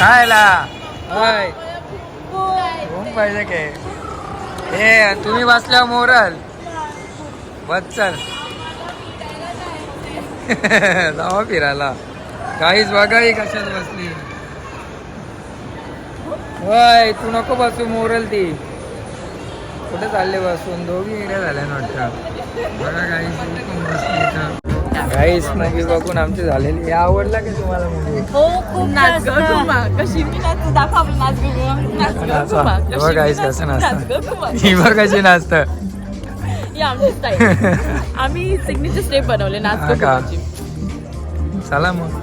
खायला. होय. घुम पाहिजे के. हे तुम्ही बसल्या मोरल. बस चल. जावा फिरायला. काहीच बघा ही कशात बसली. होय तू नको बसू मोरल ती. कुठे चालले बसून? दोघी इकडे झाल्या वाटतं. बघा काहीच काहीच मूवी बघून आमची झालेली हे आवडला का तुम्हाला मूवी हो खूप नाच कशी मी नाच दाखव आपलं नाच हे बघ guys कसं नाच नाचतं. ही बघ कशी नाचत. आम्ही सिग्नेचर स्टेप बनवले नाच चला मग.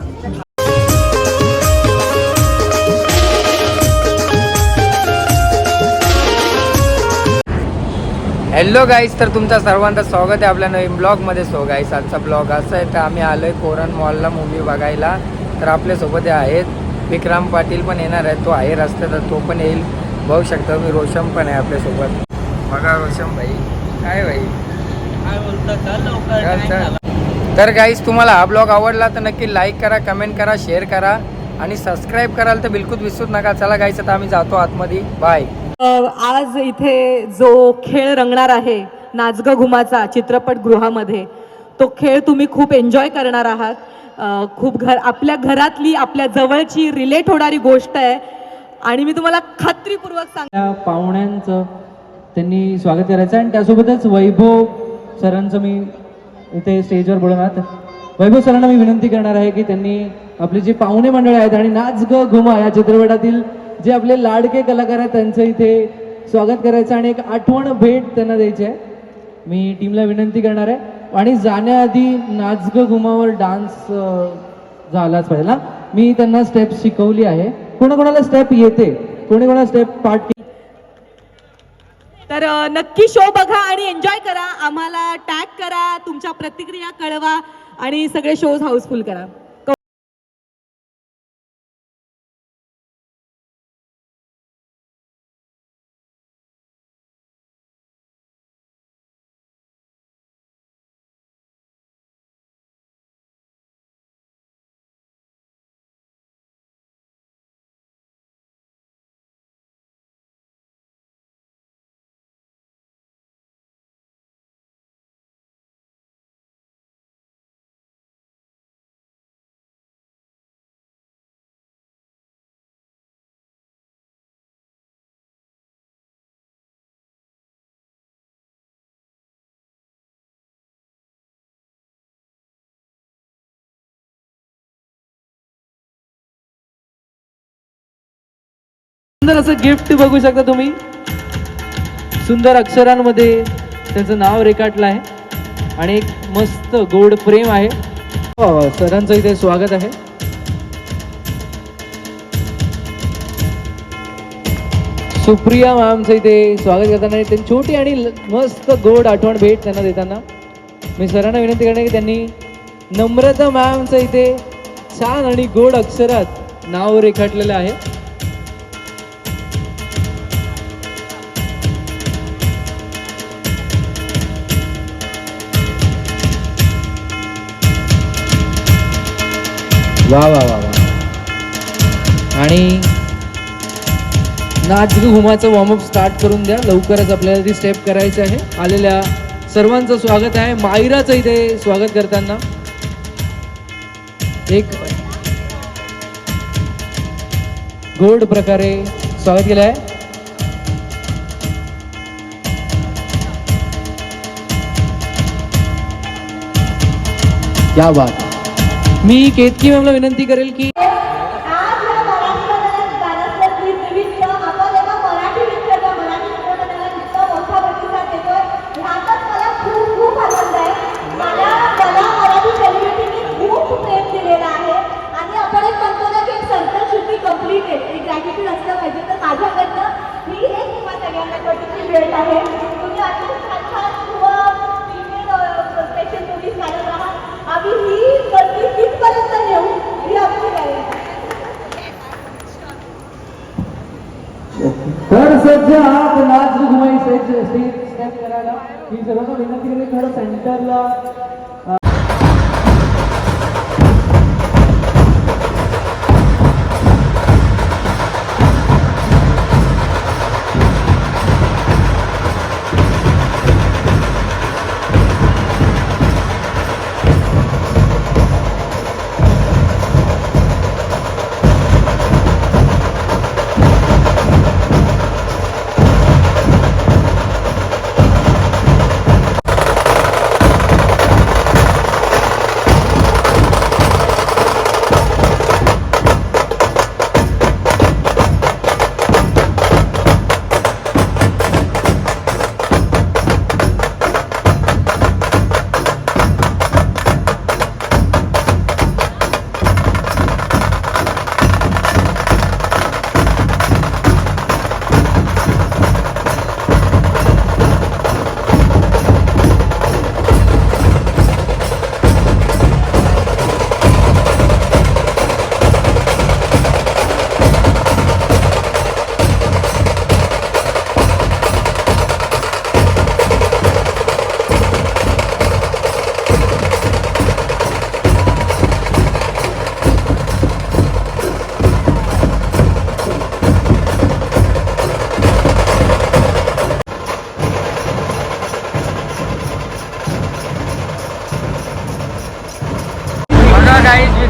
हॅलो गाईस तर तुमचं सर्वांचं स्वागत आहे आपल्या नवीन ब्लॉगमध्ये. सो गाईस आजचा ब्लॉग असा आहे तर आम्ही आलो आहे कोरन मॉलला मूवी बघायला. तर आपल्यासोबत आहेत. विक्राम पाटील पण येणार आहे तो आहे रस्त्यात तर तो पण येईल. बघू शकता मी रोशम पण आहे आपल्यासोबत बघा रोशम भाई. काय भाई? काय बोलता. तर गाईस तुम्हाला हा ब्लॉग आवडला तर नक्की लाईक करा कमेंट करा शेअर करा. आणि सबस्क्राईब कराल तर बिलकुल विसरूच नका. चला गाईस आता आम्ही जातो आतमध्ये. बाय आज इथे जो खेळ रंगणार आहे नाचग घुमाचा चित्रपटगृहामध्ये तो खेळ तुम्ही खूप एन्जॉय करणार आहात. खूप घर आपल्या घरातली आपल्या जवळची रिलेट होणारी गोष्ट आहे. आणि मी तुम्हाला खात्रीपूर्वक सांग पाहुण्यांचं त्यांनी स्वागत करायचं आणि त्यासोबतच वैभव सरांचं मी इथे स्टेजवर बोलवणार वैभव सरांना मी विनंती करणार आहे की त्यांनी आपले जे पाहुणे मंडळ आहेत आणि नाच ग घुमा या चित्रपटातील जे आपले लाडके कलाकार आहेत त्यांचं इथे स्वागत करायचं आणि एक आठवण भेट त्यांना द्यायची आहे. मी टीमला विनंती करणार आहे. आणि जाण्याआधी नाच घुमावर डान्स झालाच पाहिजे ना? मी त्यांना स्टेप शिकवली आहे. कोणाकोणाला स्टेप येते? कोणी कोणाला स्टेप पार्ट तर नक्की शो बघा आणि एन्जॉय करा. आम्हाला टॅग करा तुमच्या प्रतिक्रिया कळवा आणि सगळे शोज हाऊसफुल करा. सुंदर असं गिफ्ट बघू शकता तुम्ही. सुंदर अक्षरांमध्ये त्याचं नाव रेखाटलं आहे. आणि एक मस्त गोड प्रेम आहे. हो, सरांचं इथे स्वागत आहे. सुप्रिया मॅमचं इथे स्वागत करताना त्यांनी छोटी आणि मस्त गोड आठवण भेट त्यांना देताना. मी सरांना विनंती करणार की त्यांनी नम्रता मॅमचं इथे छान आणि गोड अक्षरात नाव रेखाटलेलं आहे. वा वा वा वा. आणि नाच घुमाचं वॉर्मअप स्टार्ट करून द्या. लवकरच आपल्याला ती स्टेप करायची आहे. आलेल्या सर्वांचं स्वागत आहे. मायराचं इथे स्वागत करताना. एक गोड प्रकारे स्वागत केलं आहे या बात. मी केतकी मॅमला विनंती करेल की आज या महाराष्ट्रात महाराष्ट्रातली नृत्य आपण एका मराठी नृत्याचा मराठी चित्रपटाला इतका मोठा प्रतिसाद देतोय ह्यातच मला खूप खूप आनंद आहे मला मला मराठी सेलिब्रिटीने खूप प्रेम दिलेलं आहे आणि आपण एक म्हणतो ना की एक सर्कल शुड बी कम्प्लिटेड एक ग्रॅटिट्यूड असलं पाहिजे तर माझ्याकडनं ही एक किंवा सगळ्यांना छोटीशी भेट आहे तुम्ही अत्यंत छान छान किंवा स्पेशल मूवीज काढत आहात आम्ही ही गर्दी तिथपर्यंत नेऊ ही आमची गॅरंटी तर सज्ज आहात नाच घुमाई स्टेज स्टेप करायला. मी सर्वांना विनंती करेन थोडं सेंटरला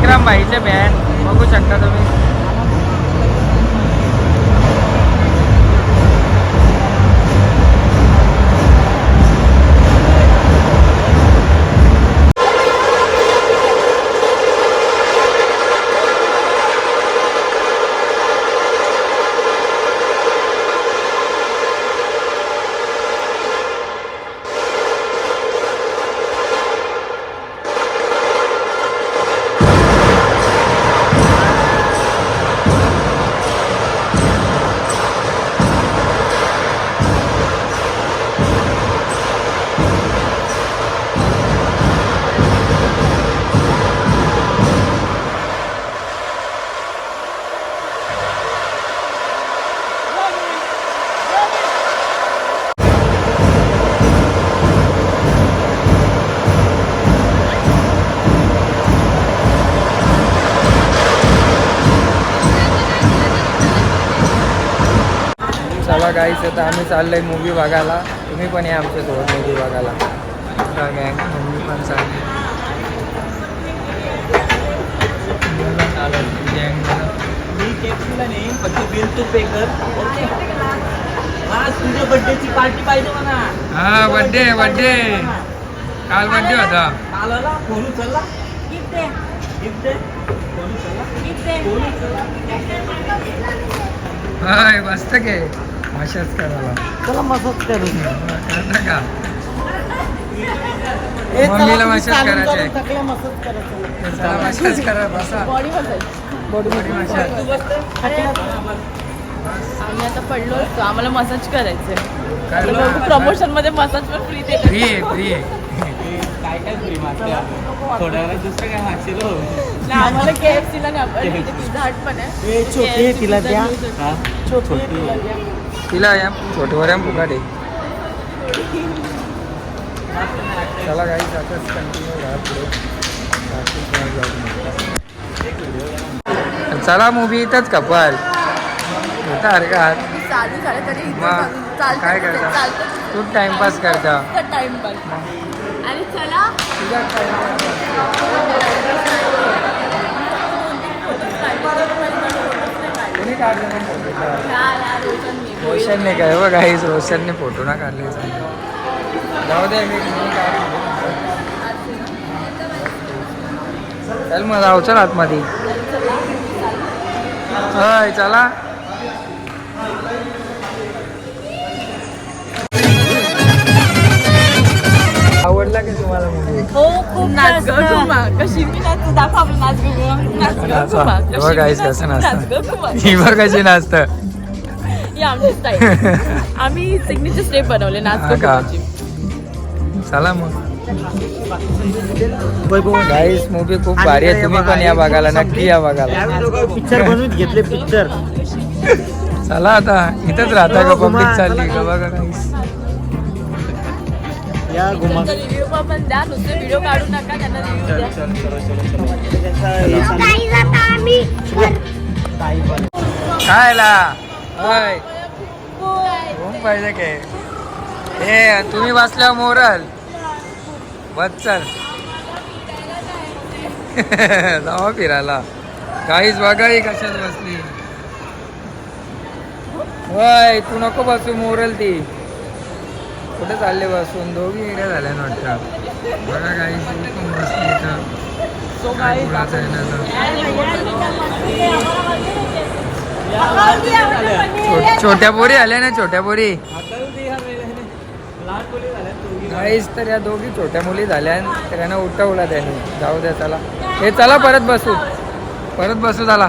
विक्रम भाईचे बँड बघू शकता तुम्ही. गाईच आता आम्ही चाललोय मूवी बघायला. तुम्ही पण या आमच्यासोबत मूवी बघायला. गँग मम्मी पण चालली. पार्टी पाहिजे म्हणा. हा बड्डे बड्डे काल बड्डे होता. कालाला फोन उचलला गिफ्ट दे गिफ्ट दे फोन उचलला फोन उचलला हाय मस्त के. मशाच करायला. चला मसाज करू. करता का? मम्मीला मशाज करायचे. थकल्या मसाज करायचं. चला मशाज करा बसा. बॉडी मसाज बॉडी मशाज आम्ही आता पडलो आम्हाला मसाज करायचंय. काय प्रमोशनमध्ये मसाज पण फ्री देतात. फ्री आहे फ्री आहे. काय काय फ्री थोड्या वेळात दुसरं काय मागशील हो? आम्हाला केएफसी ला नाही आपण इथे पिझ्झा हट पण आहे. ए, छोटी आहे, तिला द्या. हा, छोटी आहे, तिला द्या. तिला या छोटवर या फुकाटे. चला काही आताच कंटिन्यू राहा पुढे. चला मूवी इथंच कपाल. होता हरकत. मग काय करता? खूप टाइमपास करता. आणि चला. तुझा रोशननी. काय बघ रोशनने फोटो ना काढले जाऊ दे. चल मग जाऊ चल आतमध्ये होय चला आवडला का तुम्हाला? हो खूप नाच कशी मी नाच दाखव नाच ग घुमा नाच ग नाचा. घुमा बघ guys, कसं नाचतं. नाच ग घुमा ही बघ कशी नाचत आमची स्टाईल आम्ही सिग्नेचर स्टेप बनवले नाच का? चला मग. गाईस मूवी खूप भारी आहे. तुम्ही पण या बघायला नक्की या बघायला. पिक्चर बनवून घेतले पिक्चर चला आता इथंच राहता का पब्लिक चालली का बघा गाईस या घुमा. रिव्ह्यू पण द्या नुसते व्हिडिओ काढू नका त्यांना रिव्ह्यू द्या. खायला होय. होम पाहिजे काय हे तुम्ही बसल्या मोरल. बस चल. जावा फिरायला. काहीच बघा ही कशात बसली? होय तू नको बसू मोरल ती. कुठे चालले बसून? दोघी वेगळ्या झाल्या ना वाटतं. बघा काही बसली तर छोट्या पोरी आल्या ना छोट्या पोरी. काहीच तर या दोघी छोट्या मुली झाल्या तर यांना उठवला त्यांनी. जाऊ द्या चला. हे चला परत बसू. परत बसू चला.